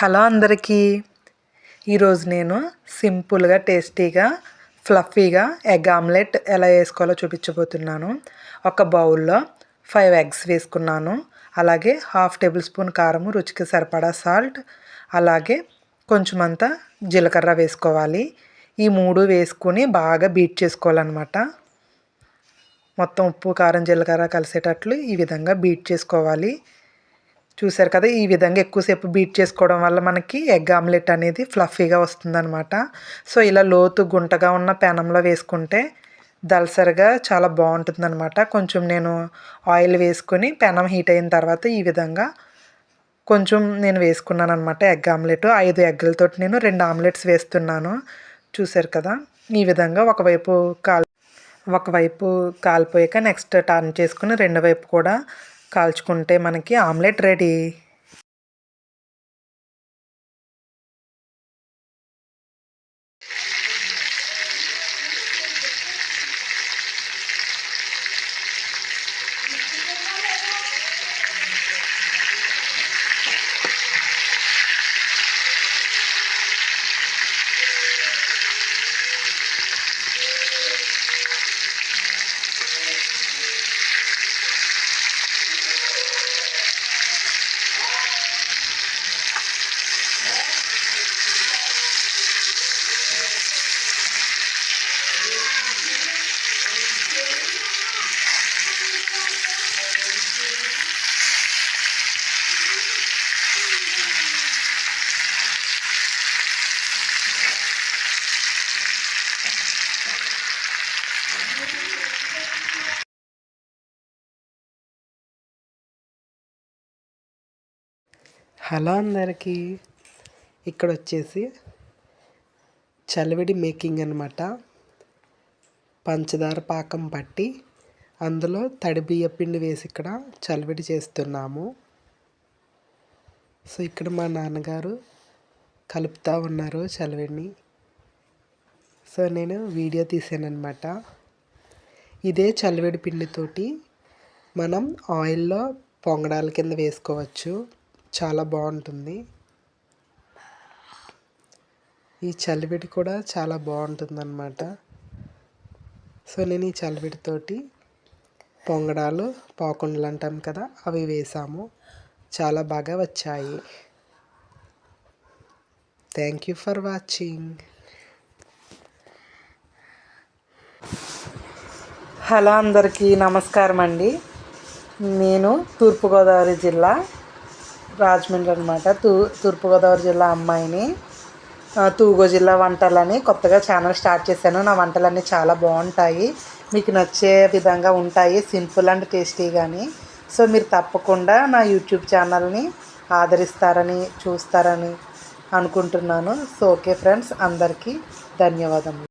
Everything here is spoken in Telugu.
హలో అందరికీ. ఈరోజు నేను సింపుల్గా టేస్టీగా ఫ్లఫీగా ఎగ్ ఆమ్లెట్ ఎలా వేసుకోవాలో చూపించబోతున్నాను. ఒక బౌల్లో ఫైవ్ ఎగ్స్ వేసుకున్నాను. అలాగే హాఫ్ టేబుల్ స్పూన్ కారం రుచికి సరిపడా సాల్ట్ అలాగే కొంచెం అంతా జీలకర్ర వేసుకోవాలి. ఈ మూడు వేసుకుని బాగా బీట్ చేసుకోవాలన్నమాట. మొత్తం ఉప్పు కారం జీలకర్ర కలిసేటట్లు ఈ విధంగా బీట్ చేసుకోవాలి. చూసారు కదా ఈ విధంగా ఎక్కువసేపు బీట్ చేసుకోవడం వల్ల మనకి ఎగ్ ఆమ్లెట్ అనేది ఫ్లఫీగా వస్తుందన్నమాట. సో ఇలా లోతు గుంటగా ఉన్న పెనంలో వేసుకుంటే దలసరిగా చాలా బాగుంటుందన్నమాట. కొంచెం నేను ఆయిల్ వేసుకొని పెనం హీట్ అయిన తర్వాత ఈ విధంగా కొంచెం నేను వేసుకున్నాను అనమాట ఎగ్ ఆమ్లెట్. ఐదు ఎగ్లతో నేను రెండు ఆమ్లెట్స్ వేస్తున్నాను. చూసారు కదా ఈ విధంగా ఒకవైపు కాల్ ఒకవైపు కాలిపోయాక నెక్స్ట్ టర్న్ చేసుకుని రెండు వైపు కూడా కాల్చుకుంటే మనకి ఆమ్లెట్ రెడీ. హలో అందరికీ. ఇక్కడ వచ్చేసి చలివిడి మేకింగ్ అనమాట పంచదార పాకం పట్టి అందులో తడి బియ్యపిండి వేసి ఇక్కడ చలివిడి చేస్తున్నాము. సో ఇక్కడ మా నాన్నగారు కలుపుతూ ఉన్నారు చలివిడిని. సో నేను వీడియో తీసానమాట ఇదే చలివిడి పిండితోటి మనం ఆయిల్లో పొంగడాల కింద వేసుకోవచ్చు. చాలా బాగుంటుంది. ఈ చలివిడి కూడా చాలా బాగుంటుందన్నమాట. సో నేను ఈ చలివిడితోటి పొంగడాలు పాకుండలు అంటాం కదా అవి వేసాము. చాలా బాగా వచ్చాయి. Thank you for watching hello అందరికీ నమస్కారం అండి నేను తూర్పుగోదావరి జిల్లా రాజమండ్రి అనమాట తూ తూర్పుగోదావరి జిల్లా అమ్మాయిని తూగో జిల్లా వంటలని కొత్తగా ఛానల్ స్టార్ట్ చేశాను. నా వంటలన్నీ చాలా బాగుంటాయి. మీకు నచ్చే విధంగా ఉంటాయి. సింపుల్ అండ్ టేస్టీ కానీ సో మీరు తప్పకుండా నా యూట్యూబ్ ఛానల్ని ఆదరిస్తారని చూస్తారని అనుకుంటున్నాను. సో ఓకే ఫ్రెండ్స్ అందరికీ ధన్యవాదములు.